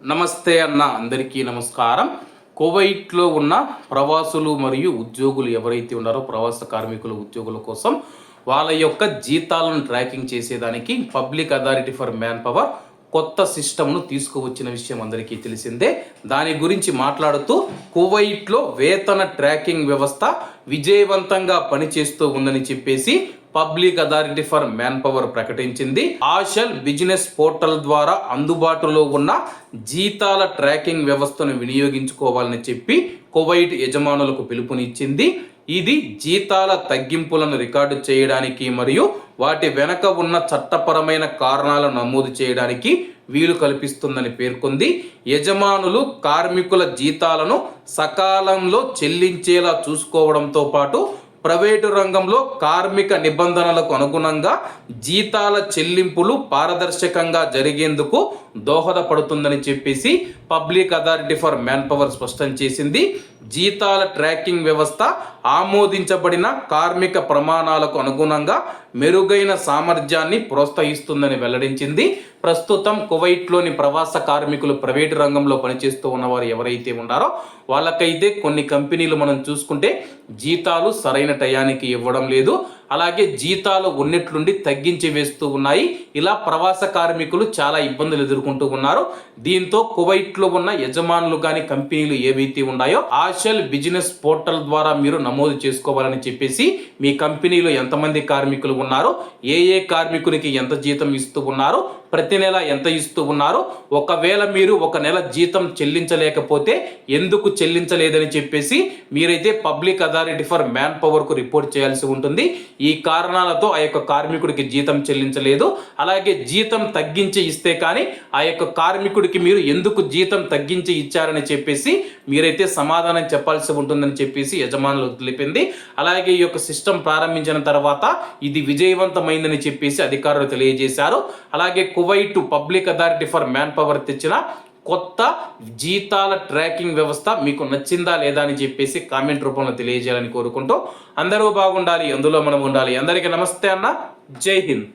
నమస్తే అన్న అందరికీ నమస్కారం. కువైట్లో ఉన్న ప్రవాసులు మరియు ఉద్యోగులు ఎవరైతే ఉన్నారో ప్రవాస కార్మికులు ఉద్యోగుల కోసం వాళ్ళ యొక్క జీతాలను ట్రాకింగ్ చేసేదానికి public authority for manpower కొత్త సిస్టమ్ను తీసుకువచ్చిన విషయం అందరికీ తెలిసిందే. దాని గురించి మాట్లాడుతూ కువైట్లో వేతన ట్రాకింగ్ వ్యవస్థ విజయవంతంగా పనిచేస్తూ ఉందని చెప్పేసి public authority for manpower ప్రకటించింది. ఆషల్ బిజినెస్ పోర్టల్ ద్వారా అందుబాటులో ఉన్న జీతాల ట్రాకింగ్ వ్యవస్థను వినియోగించుకోవాలని చెప్పి కువైట్ యజమానులకు పిలుపునిచ్చింది. ఇది జీతాల తగ్గింపులను రికార్డు చేయడానికి మరియు వాటి వెనక ఉన్న చట్టపరమైన కారణాలను నమోదు చేయడానికి వీలు కల్పిస్తుందని పేర్కొంది. యజమానులు కార్మికుల జీతాలను సకాలంలో చెల్లించేలా చూసుకోవడంతో పాటు ప్రైవేటు రంగంలో కార్మిక నిబంధనలకు అనుగుణంగా జీతాల చెల్లింపులు పారదర్శకంగా జరిగేందుకు దోహదపడుతుందని చెప్పేసి public authority for manpower స్పష్టం చేసింది. జీతాల ట్రాకింగ్ వ్యవస్థ ఆమోదించబడిన కార్మిక ప్రమాణాలకు అనుగుణంగా మెరుగైన సామర్థ్యాన్ని ప్రోత్సహిస్తుందని వెల్లడించింది. ప్రస్తుతం కువైట్లోని ప్రవాస కార్మికులు ప్రైవేటు రంగంలో పనిచేస్తూ ఉన్నవారు ఎవరైతే ఉన్నారో వాళ్ళకైతే కొన్ని కంపెనీలు మనం చూసుకుంటే జీతాలు సరైన టయానికి ఇవ్వడం లేదు. అలాగే జీతాలు ఉన్నట్లుండి తగ్గించి వేస్తూ ఉన్నాయి. ఇలా ప్రవాస కార్మికులు చాలా ఇబ్బందులు ఎదుర్కొంటూ ఉన్నారు. దీంతో కువైట్లో ఉన్న యజమానులు కానీ కంపెనీలు ఏవైతే ఉన్నాయో ఆషల్ బిజినెస్ పోర్టల్ ద్వారా మీరు నమోదు చేసుకోవాలని చెప్పేసి మీ కంపెనీలో ఎంతమంది కార్మికులు ఉన్నారో ఏ ఏ కార్మికునికి ఎంత జీతం ఇస్తూ ఉన్నారో ప్రతి నెల ఎంత ఇస్తూ ఉన్నారో ఒకవేళ మీరు ఒక నెల జీతం చెల్లించలేకపోతే ఎందుకు చెల్లించలేదని చెప్పేసి మీరైతే పబ్లిక్ అథారిటీ ఫర్ మ్యాన్ పవర్కు రిపోర్ట్ చేయాల్సి ఉంటుంది. ఈ కారణాలతో ఆ యొక్క కార్మికుడికి జీతం చెల్లించలేదు. అలాగే జీతం తగ్గించి ఇస్తే కానీ ఆ యొక్క కార్మికుడికి మీరు ఎందుకు జీతం తగ్గించి ఇచ్చారని చెప్పేసి మీరైతే సమాధానం చెప్పాల్సి ఉంటుందని చెప్పేసి యజమానులు తెలిపింది. అలాగే ఈ యొక్క సిస్టమ్ ప్రారంభించిన తర్వాత ఇది విజయవంతమైందని చెప్పేసి అధికారులు తెలియజేశారు. అలాగే Kuwait public authority for manpower తెచ్చిన కొత్త జీతాల ట్రాకింగ్ వ్యవస్థ మీకు నచ్చిందా లేదా అని చెప్పేసి కామెంట్ రూపంలో తెలియజేయాలని కోరుకుంటూ అందరూ బాగుండాలి అందులో మనం ఉండాలి. అందరికీ నమస్తే అన్న. జై హింద్.